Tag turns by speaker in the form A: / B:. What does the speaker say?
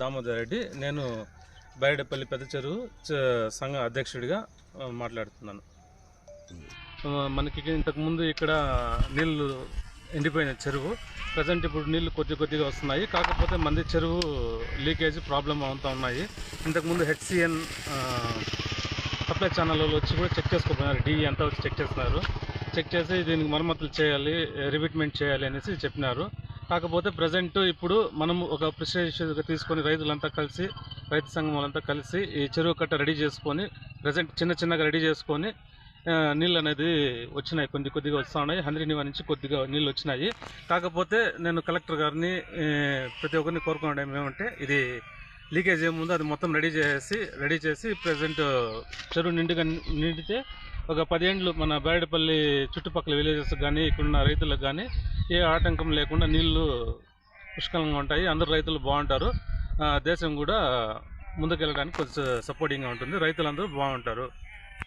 A: దామోదర్ రెడ్డి. నేను బైరడపల్లి పెద్ద చెరువు సంఘ అధ్యక్షుడిగా మాట్లాడుతున్నాను. మనకి ఇంతకుముందు ఇక్కడ నీళ్ళు ఎండిపోయిన చెరువు. ప్రజెంట్ ఇప్పుడు నీళ్ళు కొద్ది కొద్దిగా వస్తున్నాయి. కాకపోతే మంది చెరువు లీకేజ్ ప్రాబ్లం అవుతూ ఉన్నాయి. ఇంతకుముందు హెచ్సిఎన్ సప్లై ఛానల్లో వచ్చి కూడా చెక్ చేసుకోపోయినారు డిఈ అంతా వచ్చి చెక్ చేస్తున్నారు. చెక్ చేసి దీనికి మరమ్మతులు చేయాలి రివిట్మెంట్ చేయాలి అనేసి చెప్పినారు. కాకపోతే ప్రజెంట్ ఇప్పుడు మనం ఒక ప్రిస్టేజ్గా తీసుకొని రైతులంతా కలిసి రైతు సంఘం వాళ్ళంతా కలిసి ఈ చెరువు కట్ట రెడీ చేసుకొని ప్రజెంట్ చిన్న చిన్నగా రెడీ చేసుకొని నీళ్ళు అనేది వచ్చినాయి. కొద్ది కొద్దిగా వస్తూ ఉన్నాయి హంద్రీనివా నుంచి కొద్దిగా నీళ్ళు వచ్చినాయి. కాకపోతే నేను కలెక్టర్ గారిని ప్రతి ఒక్కరిని కోరుకోవడం ఏమంటే ఇది లీకేజ్ ఏముందో అది మొత్తం రెడీ చేసి రెడీ చేసి ప్రజెంట్ చెరువు నిండుగా నిండితే ఒక పదేండ్లు మన బేడపల్లి చుట్టుపక్కల విలేజెస్ కానీ ఇక్కడున్న రైతులకు కానీ ఏ ఆటంకం లేకుండా నీళ్ళు పుష్కలంగా ఉంటాయి. అందరు రైతులు బాగుంటారు. దేశం కూడా ముందుకెళ్ళడానికి కొంచెం సపోర్టింగ్గా ఉంటుంది. రైతులందరూ బాగుంటారు.